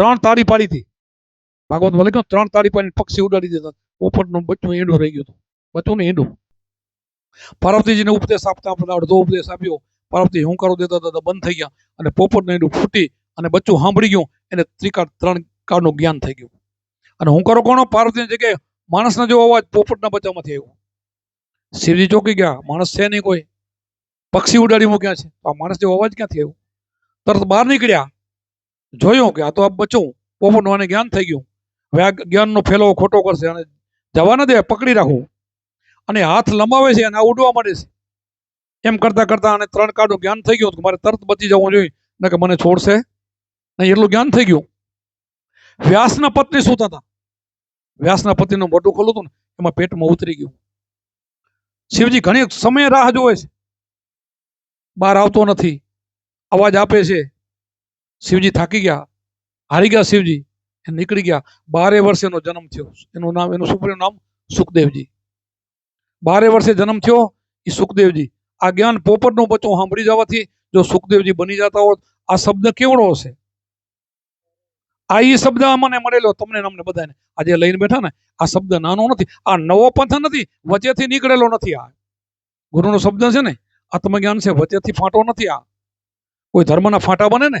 ત્રણ તાળી પાડી હતી. ભાગવતમાં લખ્યું, ત્રણ તાળી પાડીને પક્ષી ઉડાડી દેતા પોપટનું બચ્ચું ઈંડું રહી ગયું હતું. બચ્ચું ને ઈંડું પાર્વતીજીને ઉપદેશ આપતા આપતા અડધો ઉપદેશ આપ્યો. પાર્વતી હુંકારો દેતા દેતા બંધ થઈ ગયા. અને પોપટનું ઈંડું ફૂટી અને બચ્ચું સાંભળી ગયું. એને ત્રિકાળ ત્રણ કાળનું જ્ઞાન થઈ ગયું. અને હુંકારો કોનો? પાર્વતીની જગ્યાએ માણસનો જેવો અવાજ પોપટના બચ્ચામાંથી આવ્યો. શિવજી ચોકી ગયા. માણસ છે નહીં કોઈ. પક્ષી ઉડાડી મૂક્યા છે. આ માણસ જેવો અવાજ ક્યાંથી આવ્યો? તરત બહાર નીકળ્યા. જોયું કે આ તો આ બચ્ચું પોપટનું આને જ્ઞાન થઈ ગયું. હવે આ જ્ઞાનનો ફેલાવો ખોટો કરશે અને જવા ન દે, પકડી રાખવું અને હાથ લંબાવે છે અને આ ઉડવા માંડે છે. એમ કરતા કરતા અને ત્રણ કાળનું જ્ઞાન થઈ ગયું મારે તરત બચી જવું જોઈએ. ને કે મને છોડશે નહીં. એટલું જ્ઞાન થઈ ગયું. વ્યાસના પત્ની સૂતા હતા. વ્યાસના પતિનું મોટું ખોલું હતું ને, એમાં પેટમાં ઉતરી ગયું. શિવજી ઘણી સમય રાહ જોવે છે. બહાર આવતો નથી. અવાજ આપે છે. શિવજી થાકી ગયા, હારી ગયા શિવજી, એ નીકળી ગયા. બારે વર્ષે એનો જન્મ થયો. એનું નામ, એનું સુપ્રીમ નામ સુખદેવજી. બારે વર્ષે જન્મ થયો એ સુખદેવજી. આ જ્ઞાન પોપટનું બચ્ચું સાંભળી જવાથી જો સુખદેવજી બની જતા હોત, આ શબ્દ કેવડો હશે? આ એ શબ્દ મને મળેલો, તમને અમને બધાને. આજે લઈને બેઠા ને, આ શબ્દ નાનો નથી, આ નવો પંથ નથી, વચ્ચેથી નીકળેલો નથી આ. ગુરુનો શબ્દ છે ને, આત્મજ્ઞાન છે, વચ્ચેથી ફાંટો નથી આ. કોઈ ધર્મના ફાંટા બને ને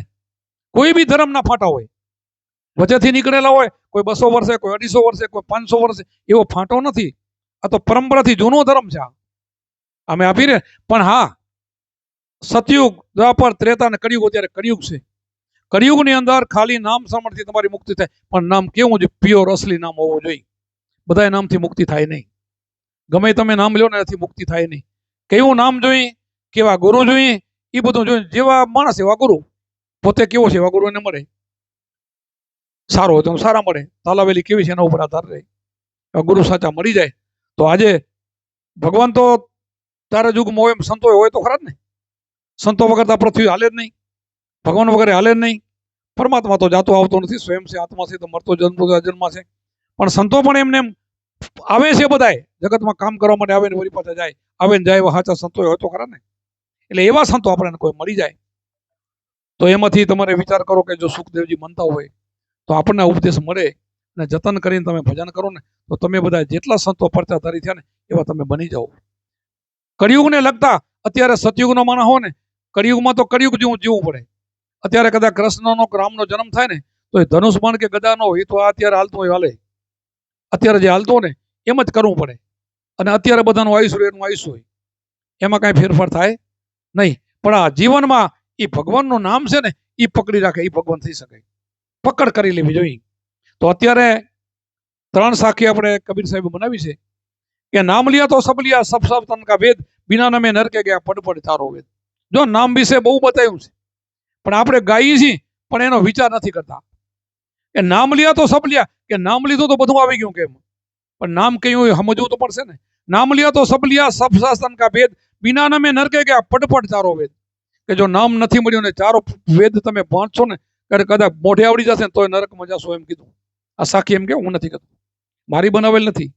કોઈ બી ધર્મના ફાંટા હોય. વચ્ચેથી નીકળેલા હોય, કોઈ બસો વર્ષે, કોઈ અઢીસો વર્ષે, કોઈ પાંચસો વર્ષે, એવો ફાંટો નથી. આ તો પરંપરાથી જૂનો ધર્મ છે અમે આપી રે પણ હા, સતયુગ દ્વાપર ત્રેતા અને કળિયુગ અત્યારે કળિયુગ છે. કળિયુગની અંદર ખાલી નામ સામર્થ્ય તમારી મુક્તિ થાય. પણ નામ કેવું છે પ્યોર અસલી નામ હોવું જોઈએ. બધા નામથી મુક્તિ થાય નહીં. ગમે તમે નામ લ્યો ને એનાથી મુક્તિ થાય નહીં. કેવું નામ જોઈએ, કેવા ગુરુ જોઈએ, એ બધું જોઈએ. જેવા માણસ એવા ગુરુ. પોતે કેવો છે એવા ગુરુઓને મળે? સારો હોય તો સારા મળે. તાલાવેલી કેવી છે એના ઉપર આધાર રહે. ગુરુ સાચા મળી જાય. તો આજે ભગવાન તો તારા યુગમાં હોય એમ સંતો હોય તો ખરા જ ને? સંતો વગર તો પૃથ્વી હાલે જ નહીં. ભગવાન વગર હાલે જ નહીં. પરમાત્મા તો જાતો આવતો નથી. સ્વયં છે, આત્મા છે, તો મરતો જન્મ અજન્મા છે. પણ સંતો પણ એમને એમ આવે છે બધાય. જગતમાં કામ કરવા માટે આવે ને વળી પાછા જાય. આવે ને જાય સાચા સંતો હોય તો ખરા ને? એટલે એવા સંતો આપણને કોઈ મળી જાય. તો એમાંથી તમારે વિચાર કરો કે જો સુખદેવજી મનતા હોય, તો આપણને ઉપદેશ મળે અને જતન કરીને તમે ભજન કરો ને, તો તમે બધા જેટલા સંતો પરચા થયા ને, એવા તમે બની જાઓ. કળિયુગને લગતા અત્યારે સતયુગનો માણસ હો ને, કળિયુગમાં તો કળિયુગ જેવું જીવવું પડે. અત્યારે કદાચ કૃષ્ણનો રામનો જન્મ થાય ને, તો એ ધનુષ કે ગદા ન હોય તો આ અત્યારે હાલતું હોય, હાલે. અત્યારે જે હાલતો ને, એમ જ કરવું પડે. અને અત્યારે બધાનું આયુષ એનું આયુષ હોય. એમાં કાંઈ ફેરફાર થાય નહીં. પણ આ જીવનમાં એ ભગવાનનું નામ છે ને એ પકડી રાખે એ ભગવાન થઈ શકે. પકડ કરી લેવી જોઈએ. તો અત્યારે ત્રણ સાખી આપણે કબીર સાહેબ બનાવી છે. કે નામ લિયા તો સબ લિયા, સબ સબ તન કા વેદ બિના નમે નરકે ગયા, પડ પડ તારો વેદ. જો નામ વિશે બહુ બતાવ્યું છે, પણ આપણે ગાઈએ છીએ, પણ એનો વિચાર નથી કરતા. કે નામ લિયા તો સબ લિયા, કે નામ લીધું તો બધું આવી ગયું કેમ? પણ નામ કયું હોય સમજવું તો પડશે ને. નામ લિયા તો સબ લિયા, સબ શાસ્ત્રન કા વેદ બિના નમે નરકે ગયા, પડ પડ ચારો વેદ. કે જો નામ નથી મળ્યું ને ચારો વેદ તમે વાંચશો ને, ત્યારે કદાચ મોઢે આવડી જશે ને તોય નરકમાં જશો એમ કીધું. આ સાખી એમ કે, હું નથી કહેતો. મારી બનાવેલ નથી.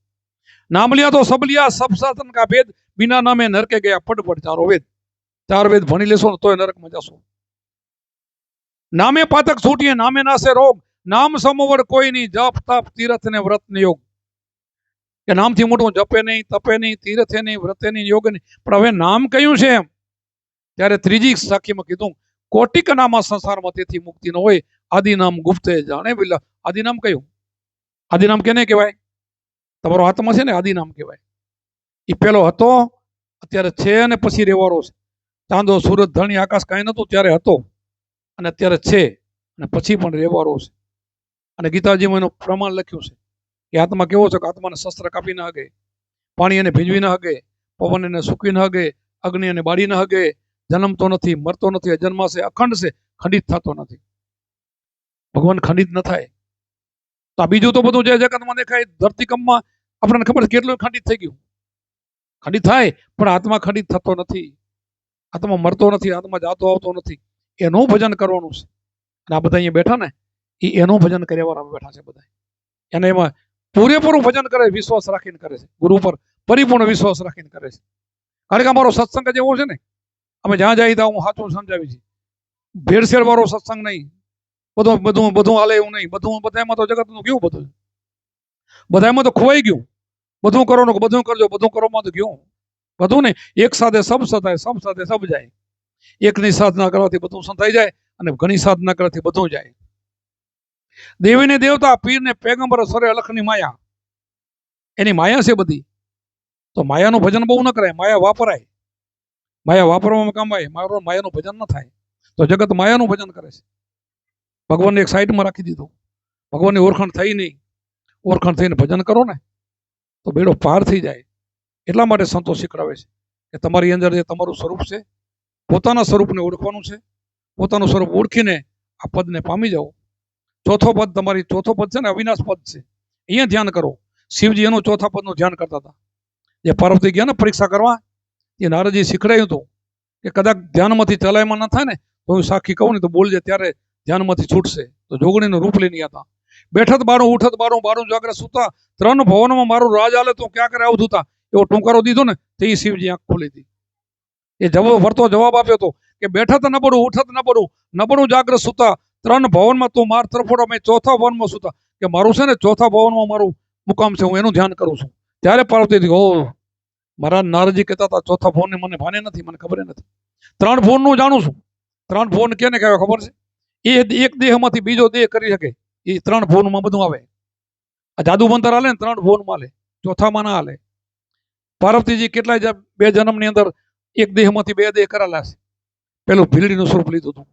નામ લિયા તો સબલિયા સબસાતન કા વેદ બિના નામે નરકે ગયા ફટફટ ચારો વેદ. ચાર વેદ ભણી લેશો ને તોય નરકમાં જશો. નામે પાતક છૂટીએ, નામે નાશે રોગ. નામ સમોવર કોઈ નહીં, જપ, તપ, તીરથ ને વ્રત ને યોગ. કે નામથી મોટું જપે નહીં, તપે નહીં, તીરથે નહીં, વ્રતે નહીં, યોગ નહીં. પણ હવે નામ કયું છે એમ? ત્યારે ત્રીજી સાખીમાં કીધું કોટિક નામા સંસારમાં તેથી મુક્તિ ન હોય, આદિનામ ગુપ્તે જાણે વિલા આદિનામ કયું? આદિનામ કેને કહેવાય? તમારો હાથમાં છે ને આદિનામ કહેવાય. એ પેલો હતો, અત્યારે છે અને પછી રહેવાનો છે. ચાંદો સુરત ધણી, આકાશ કાંઈ નહોતું, ત્યારે હતો. અને અત્યારે છે અને પછી પણ રહેવાનો છે. અને ગીતાજીમાં એનું પ્રમાણ લખ્યું છે કે આત્મા કેવો છે કે આત્માને શસ્ત્ર કાપી ન હગે પાણી એને ભીંજવી ન હગે પવન એને સૂકવી ન હગે અગ્નિ એને બાળી ન હગે જન્મતો નથી, મરતો નથી અજન્મા છે, અખંડ છે, ખંડિત થતો નથી. ભગવાન ખંડિત ન થાય. તો આ બીજું તો બધું જે જગતમાં દેખાય, ધરતીકંપમાં આપણને ખબર કેટલું ખંડિત થઈ ગયું. ખંડિત થાય, પણ આત્મા ખંડિત થતો નથી. આત્મા મરતો નથી, આત્મા જાતો આવતો નથી. એનું ભજન કરવાનું છે. અને આ બધા અહીંયા બેઠા ને, એ એનું ભજન કર્યા વાર બેઠા છે બધા એને એમાં પૂરેપૂરું ભજન કરે, વિશ્વાસ રાખીને કરે છે. ગુરુ પર પરિપૂર્ણ વિશ્વાસ રાખીને કરે છે. કારણ કે અમારો સત્સંગ જ એવો છે ને અમે જ્યાં જાય ત્યાં હું સાચું સમજાવી છે. ભેળસેળ વાળો સત્સંગ નહીં. બધું બધું બધું હાલે એવું નહીં. બધું બધામાં તો જગતનું ગયું બધું? બધામાં તો ખોવાઈ ગયું. બધું કરો ને બધું કરજો, બધું કરવામાં તો ગયું. બધું ને એક સાથે સબ સતાય, સબ સાથે સબ જાય. એકની સાધના કરવાથી બધું સંતાઈ જાય? અને ઘણી સાધના કરવાથી બધું જાય. દેવીને દેવતા, પીરને પેગંબર, સરે અલખની માયા. એની માયા છે બધી. તો માયાનું ભજન બહુ ન કરાય. માયા વાપરાય. માયા વાપરવામાં કામ આવે? મારો માયાનું ભજન ન થાય. તો જગત માયાનું ભજન કરે છે. ભગવાનને એક સાઈડમાં રાખી દીધું. ભગવાનની ઓળખાણ થઈ નહીં. ઓળખાણ થઈને ભજન કરો ને, તો બેડો પાર થઈ જાય. એટલા માટે સંતો શીખડાવે છે કે તમારી અંદર જે તમારું સ્વરૂપ છે, પોતાના સ્વરૂપને ઓળખવાનું છે. પોતાનું સ્વરૂપ ઓળખીને આ પદને પામી જાઓ. ચોથો પદ તમારી, ચોથો પદ છે ને, અવિનાશ પદ છે. અહીંયા ધ્યાન કરો. શિવજી એનું ચોથા પદનું ધ્યાન કરતા હતા. જે પાર્વતી ગયા ને પરીક્ષા કરવા એ નારદજી શીખડાયું હતું કે કદાચ ધ્યાનમાંથી ચલાયમાં ન થાય ને, તો હું સાખી કહું ને, તો બોલજે ત્યારે ધ્યાનમાંથી છૂટશે. તો જોગણીનું રૂપ લઈને ગયા હતા બેઠત બારું ઉઠત બારું બારું જાગ્રત સુતા. ત્રણ ભવનમાં મારું રાજ આલે તો ક્યાં કરે આવું થતા એવો ટૂંકારો દીધો ને, તે શિવજી આંખ ખોલી હતી એ જવાબ વર્તો જવાબ આપ્યો હતો કે બેઠત ન પડું, ઉઠત ન પડું નબળું જાગ્રત સુતા. ત્રણ ભવનમાં તું માર તરફોડો, મેં ચોથા ભવનમાં સુતા. કે મારું છે ને, ચોથા ભવનમાં મારું મુકામ છે, હું એનું ધ્યાન કરું છું. ત્યારે પાર્વતી ઓ મારા નારજી કહેતા હતા, ચોથા ફોનની મને ભાને નથી, મને ખબર નથી. ત્રણ ફોનનું જાણું છું. ત્રણ ફોન કેને કહેવાય ખબર છે? એ એક દેહમાંથી બીજો દેહ કરી શકે. એ ત્રણ ફોનમાં બધું આવે. આ જાદુ મંતર હાલે ને, ત્રણ ફોનમાં હાલે. ચોથામાં ના હાલે. પાર્વતીજી કેટલાય બે જન્મની અંદર એક દેહમાંથી બે દેહ કરેલા છે. પેલું ભીલડીનું સ્વરૂપ લીધું હતું.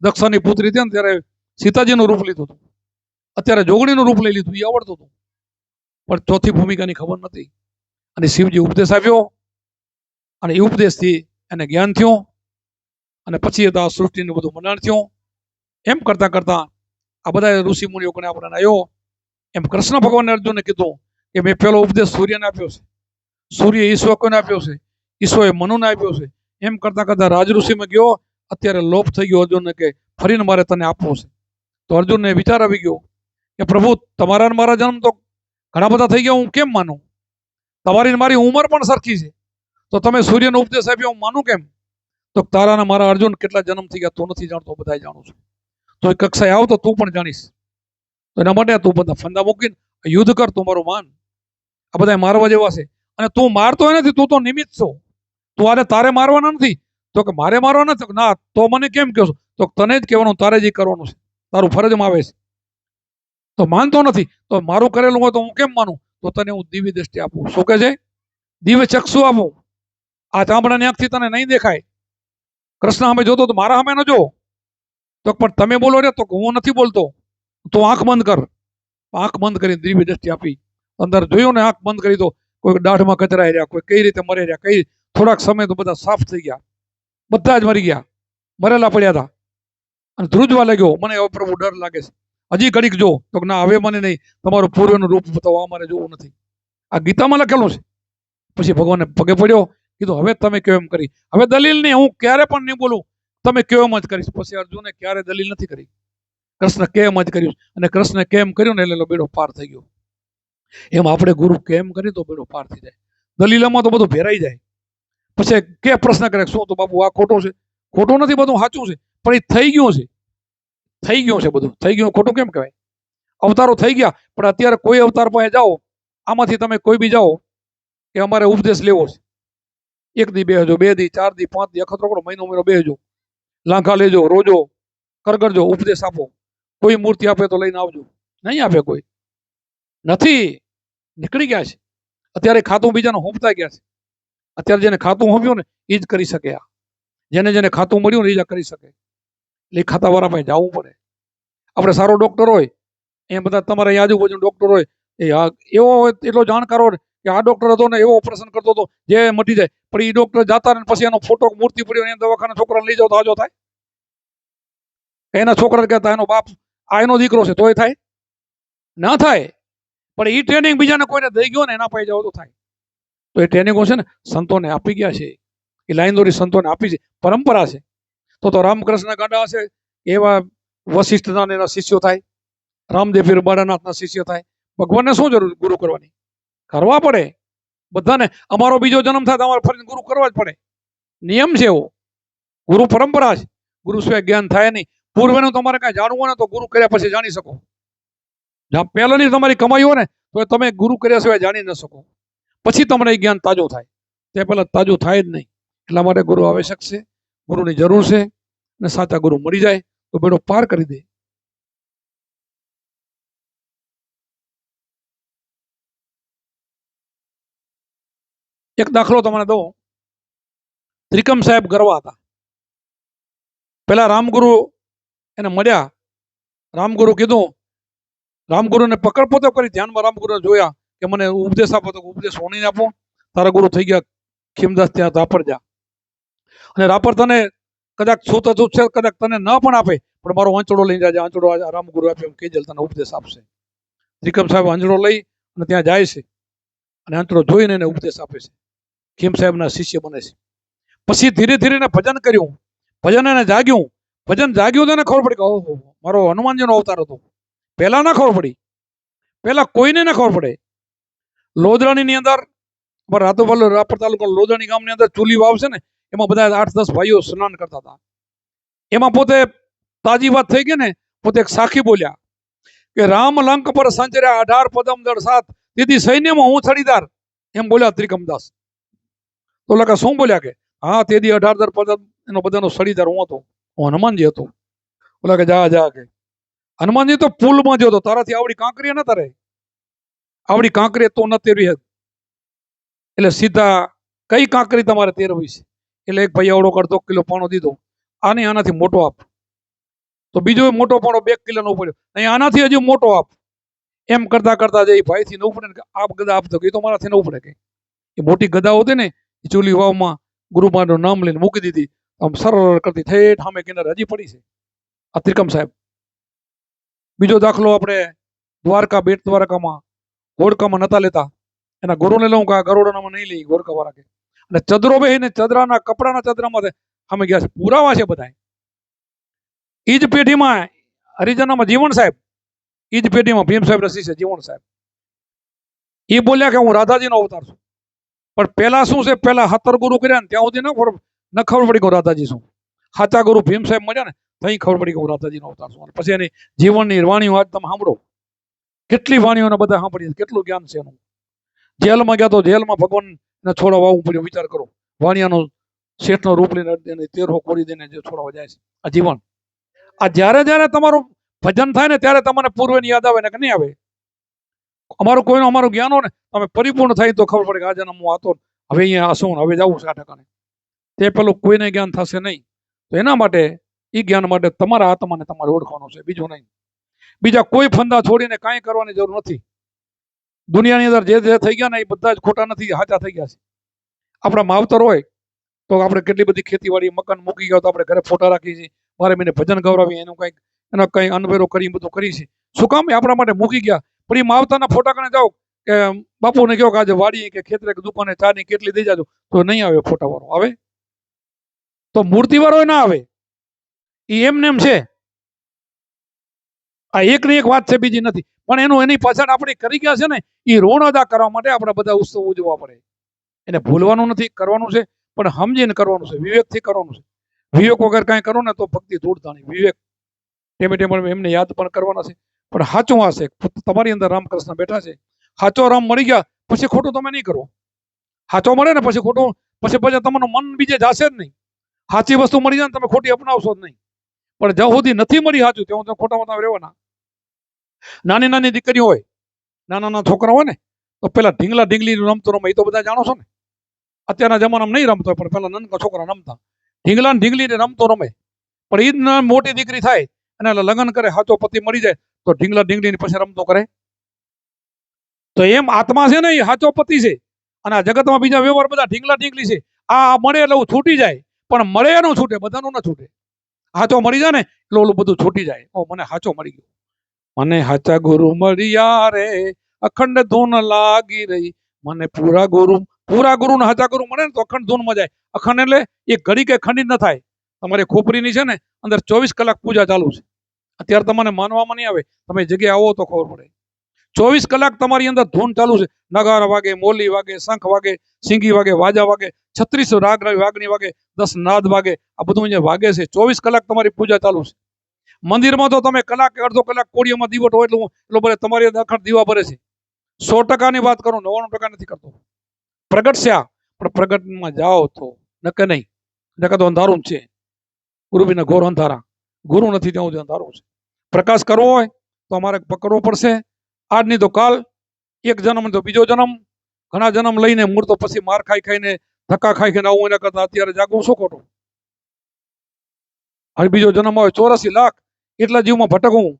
દક્ષાની પુત્રી હતી ને, ત્યારે સીતાજીનું રૂપ લીધું હતું. અત્યારે જોગણીનું રૂપ લઈ લીધું એ આવડતું હતું. પણ ચોથી ભૂમિકાની ખબર નથી. અને શિવજી ઉપદેશ આપ્યો અને એ ઉપદેશથી એને જ્ઞાન થયું અને પછી આ સૃષ્ટિનું બધું મંડાણ થયું. એમ કરતા કરતા આ બધા ઋષિ કોને આપણને આવ્યો એમ કૃષ્ણ ભગવાનને અર્જુનને કીધું કે મેં પેલો ઉપદેશ સૂર્યને આપ્યો છે. સૂર્ય ઈશ્વર કોને આપ્યો છે? ઈશ્વરે મનુને આપ્યો છે. એમ કરતા કરતા રાજ ઋષિમાં ગયો. અત્યારે લોપ થઈ ગયો અર્જુનને કે ફરીને મારે તને આપવો છે. તો અર્જુનને વિચાર આવી ગયો કે પ્રભુ તમારા મારા જન્મ તો ઘણા બધા થઈ ગયા. હું કેમ માનું? તમારી મારી ઉંમર પણ સરખી છે. તો તમે સૂર્યનો ઉપદેશ આપ્યો, હું માનું કેમ? તો તારા ને મારા અર્જુન કેટલા જન્મ થઈ ગયા તું નથી જાણતો બધા જાણું છું. તો એ કક્ષાએ આવ તો પણ જાણીશ. તો એના માટે તું બધા ફંદા મૂકીને યુદ્ધ કર તું મારું માન. આ બધા મારવા જેવા છે. અને તું મારતો નથી, તું તો નિમિત્ત છો. તું આને તારે મારવાના નથી. તો કે મારે મારવાના તો ના, તો મને કેમ કહો છો? તો તને જ કહેવાનું, તારે જ કરવાનું છે. તારું ફરજમાં આવે છે. તો માનતો નથી. તો મારું કરેલું હોય તો હું કેમ માનું? તો તને હું દિવ્ય દ્રષ્ટિ આપું. શું કે છે? દિવ્ય ચક્ષુ આપું. આ ચામડાની આંખથી તને નહીં દેખાય. કૃષ્ણ સામે જોતો તો મારા સામે ન જો તો પણ તમે બોલો રે તો હું નથી બોલતો. તો આંખ બંધ કર. આંખ બંધ કરી દિવ્ય દ્રષ્ટિ આપી. અંદર જોયું ને આંખ બંધ કરી દો કોઈ દાઢમાં કચરાઈ રહ્યા, કોઈ કઈ રીતે મરી રહ્યા, કઈ થોડાક સમય તો બધા સાફ થઈ ગયા. બધા જ મરી ગયા. મરેલા પડ્યા હતા. અને ધ્રુજવા લાગ્યો. મને હવે પ્રભુ ડર લાગે છે. હજી ઘડીક જો તો ના, હવે મને નહીં. તમારું પૂર્વનું રૂપ બતાવો અમારે જોવું નથી. આ ગીતામાં લખેલું છે. પછી ભગવાનને પગે પડ્યો, કીધું, હવે તમે કેવો એમ કરી. હવે દલીલ નહીં, હું ક્યારે પણ નહીં બોલું. તમે કેવો એમ જ કરીશ. પછી અર્જુને ક્યારે દલીલ નથી કરી. કૃષ્ણ કેમ જ કર્યું? અને કૃષ્ણ કેમ કર્યું ને એટલે બેડો પાર થઈ ગયો. એમ આપણે ગુરુ કેમ કરી તો બેડો પાર થઈ જાય. દલીલામાં તો બધું ભેરાઈ જાય. પછી કે પ્રશ્ન કરે, શું તો બાપુ આ ખોટો છે? ખોટું નથી, બધું સાચું છે. પણ એ થઈ ગયું છે. થઈ ગયું છે બધું. થઈ ગયું ખોટું કેમ કહેવાય? અવતારો થઈ ગયા, પણ અત્યારે કોઈ અવતાર પાસે જાઓ, આમાંથી તમે કોઈ બી જાઓ કે અમારે ઉપદેશ લેવો છે. એક દી બે હજો બે દી, ચાર દી, પાંચ દી અખતરો કરો મહિનો મહિનો બેહજો. લાંખા લેજો, રોજો, કરગરજો, ઉપદેશ આપો. કોઈ મૂર્તિ આપે તો લઈને આવજો. નહીં આપે કોઈ. નથી. નીકળી ગયા છે. અત્યારે ખાતું બીજાને હોંપતા ગયા છે. અત્યારે જેને ખાતું હોંપ્યું ને એ જ કરી શકે આ. જેને જેને ખાતું મળ્યું ને એ જ કરી શકે. પાસે જવું પડે. આપણે સારો ડૉક્ટર હોય એ બધા તમારે અહીંયા આજુબાજુ ડૉક્ટર હોય, એ એવો એટલો જાણકાર હોય કે આ ડોક્ટર હતો ને એવો ઓપરેશન કરતો હતો, જે મટી જાય. પણ એ ડૉક્ટર જતા ને પછી એનો ફોટો મૂર્તિ પડ્યો એના દવાખાના છોકરાને લઈ જાવ તો આજો થાય. એના છોકરા કહેતા એનો બાપ, આ એનો દીકરો છે તો એ થાય. ના થાય. પણ એ ટ્રેનિંગ બીજાને કોઈને દઈ ગયો ને એના પાસે જાવ તો થાય. તો એ ટ્રેનિંગો છે ને સંતોને આપી ગયા છે. એ લાઈન દોરી સંતોને આપી છે. પરંપરા છે. તો તો રામકૃષ્ણ ગાંડા હશે. એવા વશિષ્ઠના એના શિષ્યો થાય. રામદેવ બાળાનાથના શિષ્ય થાય. ભગવાનને શું જરૂર ગુરુ કરવાની? કરવા પડે. બધાને અમારો બીજો જન્મ થાય તો અમારે ફરીને ગુરુ કરવા જ પડે. નિયમ છે એવો. ગુરુ પરંપરા છે. ગુરુ સિવાય જ્ઞાન થાય નહીં. પૂર્વનું તમારે કાંઈ જાણવું હોય ને તો ગુરુ કર્યા પછી જાણી શકો. જ્યાં પહેલાની તમારી કમાઈ હોય ને તો તમે ગુરુ કર્યા સિવાય જાણી ન શકો. પછી તમને એ જ્ઞાન તાજો થાય. તે પહેલા તાજું થાય જ નહીં. એટલા માટે ગુરુ આવશ્યક છે. ગુરુની જરૂર છે અને સાચા ગુરુ મળી જાય તો બેડો પાર કરી દે. એક દાખલો તમને દઉં. ત્રિકમ સાહેબ ગરવા હતા. પેલા રામગુરુ એને મળ્યા. રામગુરુ કીધું, રામગુરુને પકડ પોતે કરી, ધ્યાનમાં રામગુરુને જોયા કે મને ઉપદેશ આપો તો ઉપદેશ ઓણીને આપો. તારા ગુરુ થઈ ગયા ખીમદાસ ત્યાં તાપર જા. અને રાપર તને કદાચ છૂત અછૂત છે, કદાચ તને ન પણ આપે, પણ મારો આંચડો લઈને જાય આંચડો રામગુરુ આપે એમ કેજલ તને ઉપદેશ આપશે. ત્રિકમ સાહેબ આંચડો લઈ અને ત્યાં જાય છે અને આંચડો જોઈને એને ઉપદેશ આપે છે. ખીમ સાહેબના શિષ્ય બને છે. પછી ધીરે ધીરે એને ભજન કર્યું. ભજન એને જાગ્યું. ભજન જાગ્યું તો એને ખબર પડી કે, ઓહો, મારો હનુમાનજીનો અવતાર હતો. પહેલા ના ખબર પડી. પહેલા કોઈને ના ખબર પડે. લોદરાણીની અંદર રાતો રાપર તાલુકા લોદરાણી ગામની અંદર ચૂલી વાવ છે ને એમાં બધા આઠ દસ ભાઈઓ સ્નાન કરતા હતા. એમાં પોતે તાજી વાત થઈ ગઈ ને, પોતે એક સાખી બોલ્યા કે રામ લંક પર સંચર્યા અઢાર પદમ દળ સાત, તેથી સૈન્યમાં હું છડીદાર. એમ બોલ્યા ત્રિકમદાસ. તો લખા શું બોલ્યા કે, હા, તેથી અઢાર દર પદમ એનો બધાનો સડીદાર હું હતો. હું હનુમાનજી હતો. ઓલા કે, જા જા, કે. હનુમાનજી તો પુલમાં જો હતો, તારાથી આવડી કાંકરી ન તરે આવડી કાંકરી તો ન તેરવી હતી એટલે સીધા કઈ કાંકરી તમારે તેરવી છે? એટલે એક ભાઈ આવડો કરતો કિલો પાણો દીધો. આને આનાથી મોટો આપ. તો બીજો મોટો પાણો બે કિલોનો પડ્યો અહીં આનાથી હજુ મોટો આપ. એમ કરતા કરતા જે ભાઈથી ન ઉપડે ને આપ ગદા આપતો એ તો મારાથી ન ઉપડે કે. એ મોટી ગદા હોતી ને, એ ચૂલી વાવમાં ગુરુમાનું નામ લઈને મૂકી દીધી. આમ સરળ કરતી. ઠેઠ સામે કિનારે હજી પડી છે. આ ત્રિકમ સાહેબ. બીજો દાખલો આપણે દ્વારકા, બેટ દ્વારકામાં ઘોડકામાં નતા લેતા. એના ગુરુને લઉં કે ગરોડાનામાં નહીં લઈ ઘોડકા વાળા કે અને ચદરો બેહીને ચદરાના કપડાના ચદરામાં અમે ગયા છે. પુરાવા છે બધા એ જ પેઢીમાં હરિજનામાં જીવન સાહેબ એ જ પેઢીમાં ભીમ સાહેબ રસી છે જીવન સાહેબ. એ બોલ્યા કે હું રાધાજીનો અવતાર છું. પણ પેલા શું છે? પેલા હતર ગુરુ કર્યા ને ત્યાં સુધી ન ખબર ન ખબર પડી હું રાધાજી છું. સાચા ગુરુ ભીમ સાહેબ મળ્યા ને ત્યાં ખબર પડી હું રાધાજીનો અવતાર છું. પછી એની જીવનની વાણીઓ આજ તમે સાંભળો. કેટલી વાણીઓને બધા સાંભળી કેટલું જ્ઞાન છે એનું. જેલમાં ગયા તો જેલમાં ભગવાનને છોડવા આવવું પડ્યું. વિચાર કરો. વાણિયાનો શેઠનો રૂપ લઈને એને તેરહો કોરી દઈને જે છોડવા જાય છે. આ જીવન. આ જ્યારે જ્યારે તમારું ભજન થાય ને ત્યારે તમને પૂર્વની યાદ આવે ને કે નહીં આવે? અમારું કોઈનું અમારું જ્ઞાન હોય ને, તમે પરિપૂર્ણ થાય તો ખબર પડે કે આજે હું આતો હવે અહીંયા આસું હવે જવું છે આ ઠેકાણે. તે પેલું કોઈને જ્ઞાન થશે નહીં. તો એના માટે, એ જ્ઞાન માટે તમારા આત્માને તમારે ઓળખવાનું છે. બીજું નહીં. બીજા કોઈ ફંદા છોડીને કાંઈ કરવાની જરૂર નથી. દુનિયાની અંદર જે જે થઈ ગયા ને એ બધા જ ખોટા નથી સાચા થઈ ગયા છે. આપણા માવતર હોય, તો આપણે કેટલી બધી ખેતીવાડી, મકાન મૂકી ગયા તો આપણે ઘરે ફોટા રાખીએ છીએ. મારે મને ભજન ગૌરવી એનું કંઈક, એનો કંઈ અનભેરો કરી બધું કરીએ છીએ. શું કામ એ આપણા માટે મૂકી ગયા? પણ એ માવતાના ફોટા કણે જાઓ કે બાપુને કહો કે આજે વાડી કે ખેતરે કે દુકાને ચાની કેટલી દઈ જાજો, તો નહીં આવે ફોટા વાળો આવે? તો મૂર્તિ વાળો ના આવે. એ એમને એમ છે આ એક ને એક વાત છે, બીજી નથી. પણ એનું એની પાછળ આપણે કરી ગયા છે ને એ ઋણ અદા કરવા માટે આપણે બધા ઉત્સવ ઉજવવા પડે. એને ભૂલવાનું નથી, કરવાનું છે, પણ સમજીને કરવાનું છે, વિવેકથી કરવાનું છે. વિવેક વગર કાંઈ કરો ને તો ભક્તિ ધૂળતાણી વિવેક. ટેમે ટેમે એમને યાદ પણ કરવાના છે. પણ સાચું આ તમારી અંદર રામકૃષ્ણ બેઠા છે. સાચો રામ મળી ગયા, પછી ખોટું તમે નહીં કરો. સાચો મળે ને, પછી ખોટું, પછી પછી તમારું મન બીજે જશે જ નહીં. સાચી વસ્તુ મળી જાય ને, તમે ખોટી અપનાવશો જ નહીં. પણ જ્યાં સુધી નથી મળી સાચું ત્યાં ખોટામાં તમે રહેવાના. નાની નાની દીકરીઓ હોય, નાના નાના છોકરા હોય ને, તો પેલા ઢીંગલા ઢીંગલી રમતો રમે, એ તો બધા જાણો છો ને? અત્યારના જમાનામાં નહીં રમતો પણ પેલા નાનકા છોકરા રમતા. ઢીંગલા ઢીંગલી રમતો રમે. પણ એ જ મોટી દીકરી થાય અને લગ્ન કરે, હાચો પતિ મળી જાય, તો ઢીંગલા ઢીંગલી પછી રમતો કરે. તો એમ આત્મા છે ને, એ સાચો પતિ છે. અને આ જગતમાં બીજા વ્યવહાર બધા ઢીંગલા ઢીંગલી છે. આ મળે એટલે છૂટી જાય, પણ મળે એનું છૂટે, બધાનું ના છૂટે. સાચો મળી જાય ને, એટલે ઓલું બધું છૂટી જાય. ઓ, મને સાચો મળી ગયો. મને હાચા ગુરુ મળ્યા રે, અખંડ ધૂન લાગી રહી. મને પૂરા ગુરુ પૂરા ગુરુ ને હાચા ગુરુ મળે ને તો અખંડ ધૂન મજાય. અખંડ એટલે એ ઘડી કે ખંડિત ન થાય. તમારી ખોપરીની છે ને, અંદર ચોવીસ કલાક પૂજા ચાલુ છે. અત્યારે તમને માનવામાં નહીં આવે. તમે જગ્યાએ આવો તો ખબર પડે. ચોવીસ કલાક તમારી અંદર ધૂન ચાલુ છે. નગાર વાગે, મોલી વાગે, શંખ વાગે, સિંગી વાગે, વાજા વાગે, છત્રીસ રાગ વાગણી વાગે, દસ નાદ વાગે, આ બધું અહીંયા વાગે છે. ચોવીસ કલાક તમારી પૂજા ચાલુ છે. મંદિરમાં તો તમે કલાક અડધો કલાક કોડિયામાં દીવટ હોય એટલું બધે તમારી દખણ દીવા ભરે છે. સો ટકાની વાત કરું નવ્વાણું ટકા નથી કરતો. પ્રગટ પણ પ્રગટમાં જાઓ તો નકે નહીં. નકે તો અંધારું છે. ગુરુ ઘોર અંધારા. ગુરુ નથી ત્યાં સુધી અંધારું છે. પ્રકાશ કરવો હોય તો અમારે પકડવો પડશે. આજ નહીં તો કાલ, એક જન્મ તો બીજો જન્મ. ઘણા જન્મ લઈને તો પછી માર ખાઈ ખાઈને, ધક્કા ખાઈ ખાઈને આવું એના કરતા અત્યારે જાગવું શું ખોટું? હવે બીજો જન્મ આવે ચોરાસી લાખ. એટલા જીવમાં ભટકવું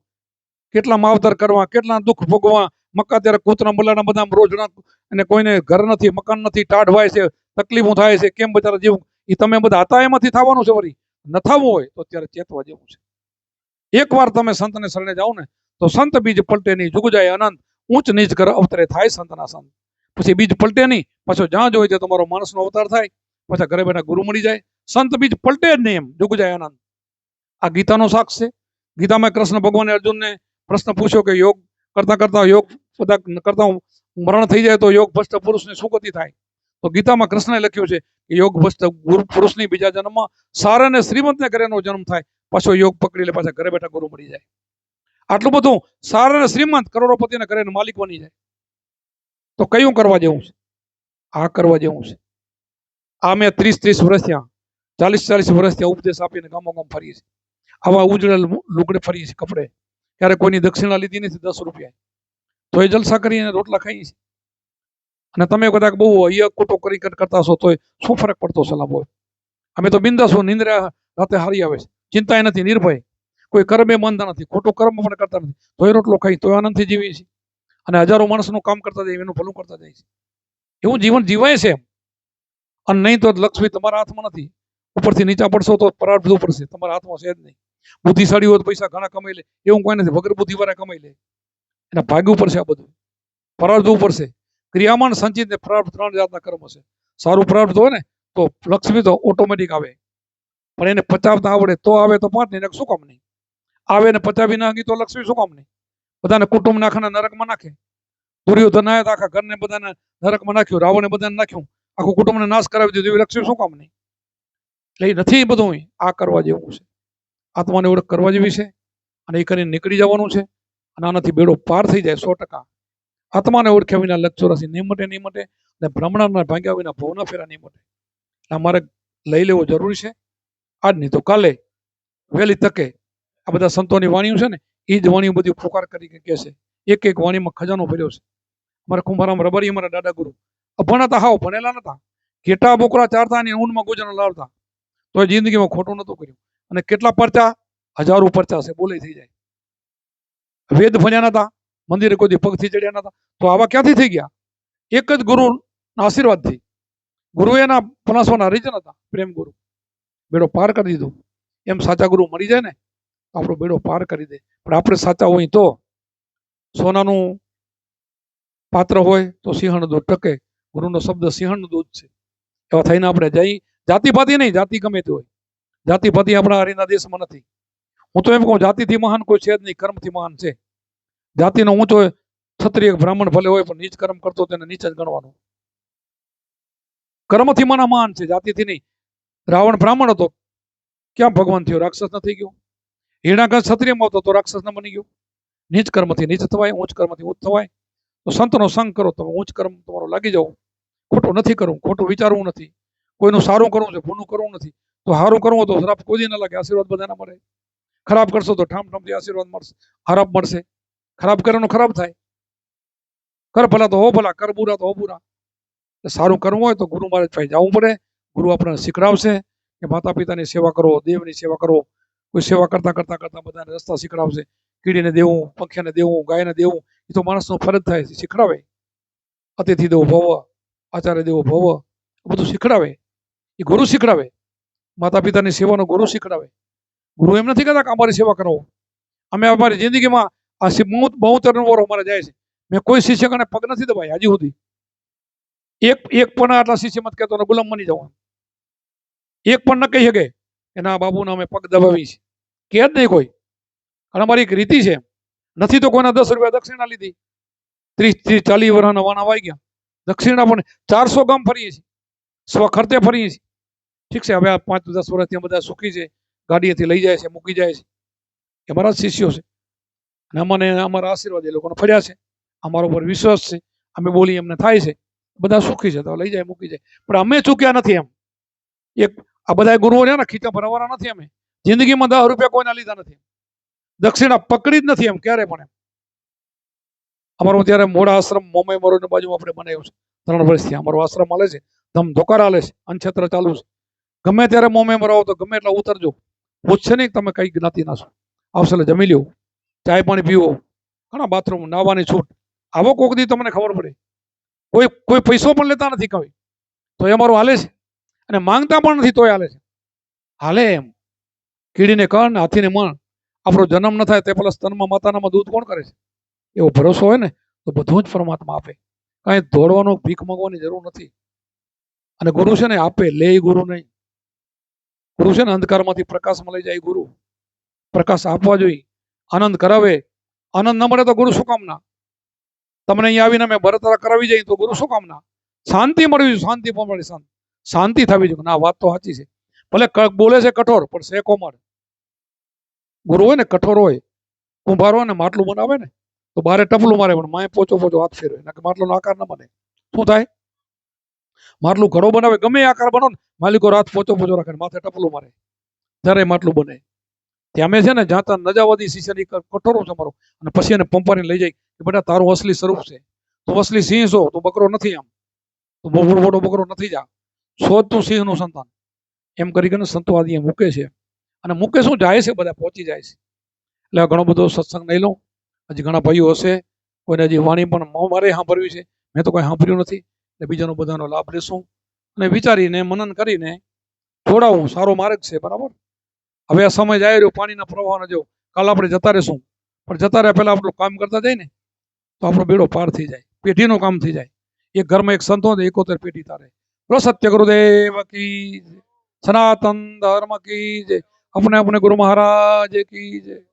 કેટલા માવતર કરવા, કેટલા દુઃખ ભોગવા મક્કા ત્યારે કૂતરા બલાના બધા રોજના અને કોઈને ઘર નથી, મકાન નથી ટાઢવાય છે, તકલીફો થાય છે, કેમ બચારા જીવ? એ તમે બધા હતા એમાંથી થવાનું છે વળી. ન થવું હોય તો અત્યારે ચેતવા જેવું છે. એકવાર તમે સંતને શરણે જાઓ ને, તો સંત બીજ પલટે નહીં જુગ જાય અનંત, ઊંચ નીચ કર અવતરે થાય સંતના સંત. પછી બીજ પલટે નહીં, પાછો જ્યાં જોઈએ ત્યાં તમારો માણસનો અવતાર થાય, પાછા ઘરે બેઠા ગુરુ મળી જાય. સંત બીજ પલટે જ નહીં એમ જુગ જાય આનંદ આ ગીતાનો સાક્ષ છે. ગીતામાં કૃષ્ણ ભગવાને અર્જુનને પ્રશ્ન પૂછ્યો કે યોગ કરતા કરતા યોગ બધા કરતા મરણ થઈ જાય તો યોગ ભ્રષ્ટ પુરુષની શું ગતિ થાય? તો ગીતામાં કૃષ્ણએ લખ્યું છે કે યોગ ભ્રષ્ટ ગુરુ પુરુષની બીજા જન્મમાં સારા શ્રીમંતને ઘરેનો જન્મ થાય, પાછો યોગ પકડી લે, પાછા ઘરે બેઠા ગુરુ મળી જાય. આટલું બધું સારા અને શ્રીમંત કરોડોપતિના ઘરે માલિક બની જાય. તો કયું કરવા જેવું છે? આ કરવા જેવું છે. આ મેં ત્રીસ ત્રીસ વર્ષ થયા, ચાલીસ ચાલીસ વર્ષ ત્યાં ઉપદેશ આપીને ગામો ગામ ફરીએ છીએ. આવા ઉજળેલ લુગડે ફરીએ છીએ કપડે. ક્યારે કોઈની દક્ષિણા લીધી નથી, દસ રૂપિયા તો એ જલસા કરીને રોટલા ખાઈએ છીએ. અને તમે કદાચ બહુ અહીંયા ખોટો કરી કર- કરતા હશો તોય શું ફરક પડતો સલામ હોય અમે તો બિંદાસ નિંદ્રા રાતે હારી આવે છે. ચિંતા નથી, નિર્ભય. કોઈ કર્મે માનતા નથી, ખોટો કર્મ પણ કરતા નથી. તોય રોટલો ખાઈ, તોય આનંદથી જીવીએ છીએ. અને હજારો માણસનું કામ કરતા જાય એનું ભલું કરતા જાય છે એવું જીવન જીવાય છે એમ. અને નહીં તો લક્ષ્મી તમારા હાથમાં નથી. ઉપરથી નીચા પડશો તો પરાર્થ પડશે તમારા હાથમાં છે જ નહીં. બુદ્ધિશાળી હોય તો પૈસા ઘણા કમાઈ લે. એવું કોઈ નથી. વગર બુદ્ધિ વાળા કમાઈ લે. એના ભાગ્ય ઉપર આ બધું. પરાર્થ ઉપર ક્રિયામાન સંચિત ને પ્રાર્થ ત્રણ જાતના કર્મ છે. સારું પ્રાર્થ હોય ને, તો લક્ષ્મી તો ઓટોમેટિક આવે. પણ એને પચાવતા આવડે તો આવે તો પાંચ નહીં શું કામ નહીં? આવે ને પચાવી નાખી તો લક્ષ્મી શું કામ નહીં? બધાને કુટુંબ નાખે નરકમાં નાખે. દુર્યોધન આવ્યા આખા ઘરને બધાને નરકમાં નાખ્યું, રાવણે બધાને નાખ્યું. આખું કુટુંબને નાશ કરાવી દીધું એવી લક્ષ્મી શું કામ નહીં? એટલે નથી બધું આ કરવા જેવું છે. આત્માને ઓળખ કરવા જેવી છે અને એ કરીને નીકળી જવાનું છે અને આનાથી બેડો પાર થઈ જાય સો ટકા. આત્માને ઓળખ્યા વિના લક્ષોરાશી નહીં મટે નહીં મટે અને ભ્રમણાના ભાગ્યા વિના ભવના ફેરા નહીં મટે. એટલે અમારે લઈ લેવો જરૂરી છે. આજ નહીં તો કાલે વહેલી તકે આ બધા સંતોની વાણીઓ છે ને, એ જ વાણીઓ બધી પુકાર કરી કે છે એક એક વાણીમાં ખજાનો ભર્યો છે. અમારા કુંભારામ રબારી, અમારા દાદા ગુરુ. અભણ હાવ, ભણેલા નતા. કેટલા બોકરા ચારતા અને ઊનમાં ગુજરણ લાવતા. તો જિંદગીમાં ખોટું નતું કર્યું. અને કેટલા પરચા? હજારો પરચા છે બોલે થઈ જાય. વેદ ભણ્યા નતા, મંદિરે કોઈ પગથી ચડ્યા નતા. તો આવા ક્યાંથી થઈ ગયા? એક જ ગુરુના આશીર્વાદથી. ગુરુ એના પનાસવાના રીજન હતા, પ્રેમ ગુરુ. બેડો પાર કરી દીધો. એમ સાચા ગુરુ મરી જાય ને આપણો બેડો પાર કરી દે. પણ આપણે સાચા હોય તો સોનાનું પાત્ર હોય તો સિંહણ દૂધ ટકે. ગુરુનો શબ્દ સિંહણ દૂધ છે. એવા થઈને આપણે જઈ જાતિ પાતિ નહીં, જાતિ ગમે તે હોય. જાતિપાતિ આપણા હરિના દેશમાં નથી. હું તો એમ કહું, જાતિથી મહાન કોઈ છે જ નહીં, કર્મથી મહાન છે. જાતિનો ઊંચો ક્ષત્રિય બ્રાહ્મણ ભલે હોય, પણ નીચ કર્મ કરતો તેને નીચ જ ગણવાનું. કર્મથી મના મહાન છે, જાતિથી નહીં. રાવણ બ્રાહ્મણ હતો. ક્યાં ભગવાન થયો? રાક્ષસ નથી ગયો? હિરણાકંશ ક્ષત્રિયમાં હતો, તો રાક્ષસ ન બની ગયો. નીચ કર્મથી નીચ થવાય ઉચ્ચ કર્મથી ઉચ્ચ થવાય. તો સંતનો સંગ કરો તમે ઉચ્ચ કર્મ તમારો લાગી જાઓ ખોટું નથી કરવું, ખોટું વિચારવું નથી. કોઈનું સારું કરવું છે ભૂનું કરવું નથી. તો સારું કરવું તો ખરાબ કોઈ ના લાગે, આશીર્વાદ બધાના મળે. ખરાબ કરશો તો ઠામ ઠામથી આશીર્વાદ મળશે. ખરાબ મળશે. ખરાબ કરવાનું ખરાબ થાય. કર ભલા તો હો ભલા, કર બુરા તો હો બુરા. સારું કરવું હોય તો ગુરુ મહારાજ જવું પડે. ગુરુ આપણને શીખડાવશે કે માતા પિતાની સેવા કરો, દેવની સેવા કરો. કોઈ સેવા કરતા કરતા કરતા બધાને રસ્તા શીખડાવશે. કીડીને દેવું, પંખીને દેવું, ગાયને દેવું, એ તો માણસનો ફરજ થાય શીખડાવે. અતિથિ દેવો ભવ, આચાર્ય દેવો ભવ બધું શીખડાવે. એ ગુરુ શીખડાવે. માતા પિતાની સેવાનો ગુરુ શીખડાવે. ગુરુ એમ નથી કહેતા કે અમારી સેવા કરો. અમે અમારી જિંદગીમાં આ સી- બહુ બહુ અમારે જાય છે. મેં કોઈ શિષ્યકને પગ નથી દબાય હજી સુધી. એક એક પણ આટલા શિષ્ય મત કહેતો ગુલામ બની જવાનું. એક પણ ન કહી શકે. કે ના બાબુને અમે પગ દબાવી છે કે જ નહીં કોઈ. અને અમારી એક રીતિ છે. નથી તો કોઈના દસ રૂપિયા દક્ષિણા લીધી. ત્રીસ ત્રીસ, ચાલીસ વર્ષના વાના વાઈ ગયા. દક્ષિણા પણ ચારસો ગામ ફરીએ છીએ. સ્વ ખર્ચે ફરીએ છીએ. ઠીક છે, હવે આ પાંચ દસ વર્ષ ત્યાં બધા સુખી છે, ગાડીએથી લઈ જાય છે, મૂકી જાય છે. એ અમારા શિષ્યો છે. અને અમને અમારા આશીર્વાદ એ લોકોને ફર્યા છે. અમારા ઉપર વિશ્વાસ છે. અમે બોલી એમને થાય છે. બધા સુખી છે, તો લઈ જાય, મૂકી જાય. પણ અમે ચૂક્યા નથી એમ. એક, આ બધા ગુરુઓ છે ને, ખીચા ભરવાના નથી અમે. જિંદગીમાં દસ રૂપિયા કોઈના લીધા નથી દક્ષિણા પકડી જ નથી એમ, ક્યારે પણ એમ. અમારો ત્યારે મોડા આશ્રમ મોમે મરોની બાજુ આપણે બનાવ્યું છે. ત્રણ વર્ષથી અમારો આશ્રમ હાલે છે. ધમ ધોકાર હાલે છે. અનક્ષેત્ર ચાલુ છે. ગમે ત્યારે મોમે મરાવો તો ગમે એટલા ઉતરજો. પૂછશે નહીં તમે કઈ જ્ઞાતિના છો. આવશે એટલે જમી લ્યો. ચાય પાણી પીવો. ઘણા બાથરૂમ નાહવાની છૂટ. આવો કોક દી તમને ખબર પડે. કોઈ કોઈ પૈસો પણ લેતા નથી કવિ તો એ અમારું હાલે છે. અને માંગતા પણ નથી તોય હાલે છે. હાલે એમ. કીડીને કણ, હાથીને મણ. આપણો જન્મ ન થાય તે પેલા સ્તનમાં માતાનામાં દૂધ કોણ કરે છે? એવો ભરોસો હોય ને, તો બધું જ પરમાત્મા આપે. કાંઈ દોડવાનો, ભીખ માંગવાની જરૂર નથી. અને ગુરુ છે ને, આપે લે ગુરુ નહીં. ગુરુ છે ને અંધકારમાંથી પ્રકાશમાં લઈ જાય ગુરુ. પ્રકાશ આપવા જોઈએ. આનંદ કરાવે. આનંદ ન મળે તો ગુરુ શું કામના? તમને અહીંયા આવીને મેં બરતરા કરાવી જાય તો ગુરુ શું કામના? શાંતિ મળવી જોઈએ, શાંતિ મળે શાંતિ. શાંતિ થવી જોઈએ. ના, વાત તો સાચી છે. ભલે બોલે છે કઠોર, પણ છે કોમળ. ગુરુ હોય ને, કઠોર હોય. કુંભાર હોય ને, માટલું બનાવે ને, તો બારે ટપલું મારે, પણ માએ પોચો પોચો હાથ ફેરવે. નકર માટલો આકાર ન બને. શું થાય? માટલું ઘરો બનાવે, ગમે આકાર બનો ને, માલિકો રાત પોચો પોચો રાખે માથે ટપલું મારે. ત્યારે માટલું બને. ત્યાં છે ને જાતા નજાવાદી શિષ્યની કઠોરો છે મારો અને પછી એને પંપારીને લઈ જાય. કે બેટા, તારું અસલી સ્વરૂપ છે. તું અસલી સિંહ છો, તું બકરો નથી આમ. તું બહુ મોટો બકરો નથી જા. શોધ તું સિંહનું સંતાન. એમ કરી કરીને સંતો આદિએ મૂકે છે. અને મૂકે શું? જાય છે બધા, પહોંચી જાય છે. એટલે ઘણો બધો સત્સંગ નહીં લઉં હજી ઘણા ભાઈઓ હશે. કોઈને હજી વાણી પણ મોં, મારે સાંભળવી છે. મેં તો કોઈ સાંભળ્યું નથી. અને બીજાનો બધાનો લાભ લેશું અને વિચારીને, મનન કરીને જોડાવું. સારો માર્ગ છે, બરાબર? હવે આ સમય જાય રહ્યો, પાણીના પ્રવાહનો જો કાલ આપણે જતા રહેશું. પણ જતા રહ્યા પહેલાં આપણું કામ કરતા જાય ને, તો આપણો બેડો પાર થઈ જાય. પેઢીનું કામ થઈ જાય. એક ઘરમાં એક સંતો હતો એકોતેર પેઢી તારે. બોલો, સત્ય ગુરુદેવ કી સનાતન ધર્મ કી જય. અપને અપને ગુરુ મહારાજ કી જય.